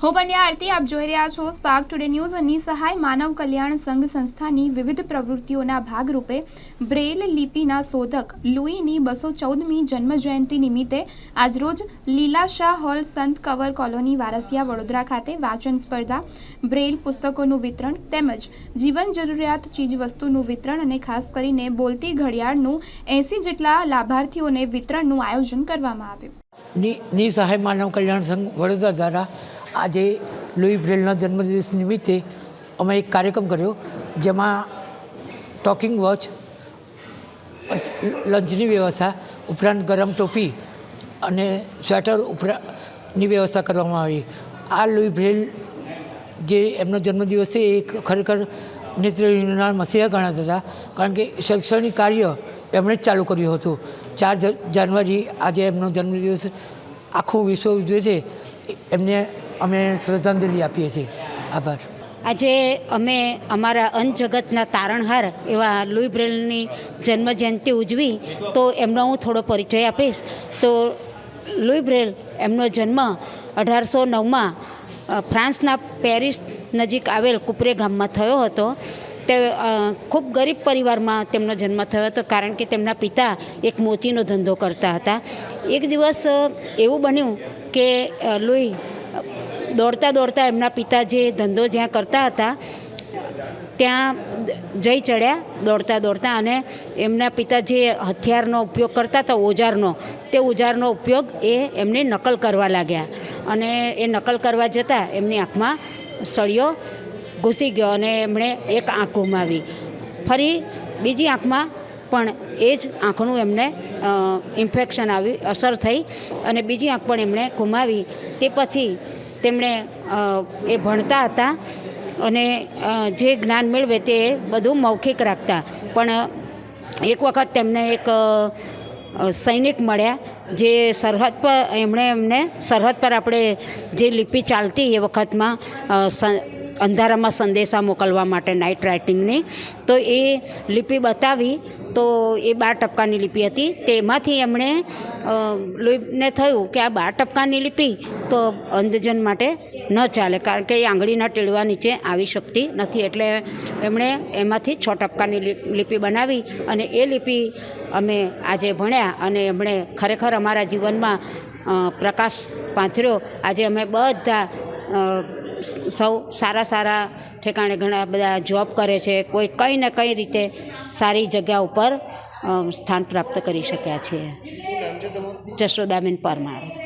હું પંડ્યા આરતી, આપ જોઈ રહ્યા છો સ્પાર્ક ટુડે ન્યૂઝ અને સહાય માનવ કલ્યાણ સંઘ સંસ્થાની વિવિધ પ્રવૃત્તિઓના ભાગરૂપે બ્રેલ લિપિના શોધક લુઈની બસો ચૌદમી જન્મજયંતિ નિમિત્તે આજરોજ લીલાશાહ હોલ સંત કવર કોલોની, વારસિયા, વડોદરા ખાતે વાંચન સ્પર્ધા, બ્રેલ પુસ્તકોનું વિતરણ તેમજ જીવન જરૂરિયાત ચીજવસ્તુનું વિતરણ અને ખાસ કરીને બોલતી ઘડિયાળનું એંસી જેટલા લાભાર્થીઓને વિતરણનું આયોજન કરવામાં આવ્યું. ની ની સહાય માનવ કલ્યાણ સંઘ વડોદરા દ્વારા આજે લુઈ બ્રેલના જન્મદિવસ નિમિત્તે અમે એક કાર્યક્રમ કર્યો, જેમાં ટોકિંગ વોચ, લંચની વ્યવસ્થા, ઉપરાંત ગરમ ટોપી અને સ્વેટર ઉપરાની વ્યવસ્થા કરવામાં આવી. આ લુઈ બ્રેલ જે એમનો જન્મદિવસ છે એ ખરેખર નેત્રહીનના મસીહા ગણાતા હતા. કારણ કે શૈક્ષણિક કાર્ય એમણે જ ચાલુ કર્યું હતું. ચાર જાન્યુઆરી આજે એમનો જન્મદિવસ આખું વિશ્વ ઉજવે છે. એમને અમે શ્રદ્ધાંજલિ આપીએ છીએ. આભાર. આજે અમે અમારા અંત જગતના તારણહાર એવા લુઈ બ્રેલની જન્મજયંતિ ઉજવી, તો એમનો હું થોડો પરિચય આપીશ. તો લુઈ બ્રેલ એમનો જન્મ અઢારસો નવમાં ફ્રાન્સના પેરિસ નજીક આવેલ કુપરે ગામમાં થયો હતો. તે ખૂબ ગરીબ પરિવારમાં તેમનો જન્મ થયો હતો, કારણ કે તેમના પિતા એક મોચીનો ધંધો કરતા હતા. એક દિવસ એવું બન્યું કે લુઈ, દોડતા દોડતા એમના પિતા જે ધંધો જ્યાં કરતા હતા ત્યાં જઈ ચડ્યા, દોડતા દોડતા અને એમના પિતા જે હથિયારનો ઉપયોગ કરતા હતા, ઓજારનો, તે ઓજારનો ઉપયોગ એ એમની નકલ કરવા લાગ્યા. અને એ નકલ કરવા જતાં એમની આંખમાં સળિયો ઘૂસી ગયો અને એમણે એક આંખ ગુમાવી. ફરી બીજી આંખમાં પણ એ જ આંખનું એમને ઇન્ફેક્શન આવી, અસર થઈ અને બીજી આંખ પણ એમણે ગુમાવી. તે પછી તેમણે એ ભણતા હતા અને જે જ્ઞાન મેળવે તે બધું મૌખિક રાખતા. પણ, એક વખત તેમને એક સૈનિક મળ્યા, જે સરહદ પર, એમણે એમને સરહદ પર આપણે જે લિપિ ચાલતી એ વખતમાં અંધારામાં સંદેશા મોકલવા માટે નાઇટ રાઇટિંગની તો એ લિપિ બતાવી, તો એ બાર ટપકાની લિપિ હતી. તેમાંથી એમણે લોહીને થયું કે આ બાર ટપકાની લિપિ તો અંધજન માટે ન ચાલે, કારણ કે એ આંગળીના ટેળવા નીચે આવી શકતી નથી. એટલે એમણે એમાંથી છ ટપકાની લિપિ બનાવી અને એ લિપિ અમે આજે ભણ્યા અને એમણે ખરેખર અમારા જીવનમાં પ્રકાશ પાંથર્યો. આજે અમે બધા સૌ સારા સારા ઠેકાણે ઘણા બધા જોબ કરે છે. કોઈ કંઈ ને કંઈ રીતે સારી જગ્યા ઉપર સ્થાન પ્રાપ્ત કરી શક્યા છે. જશોદાબેન પરમાર.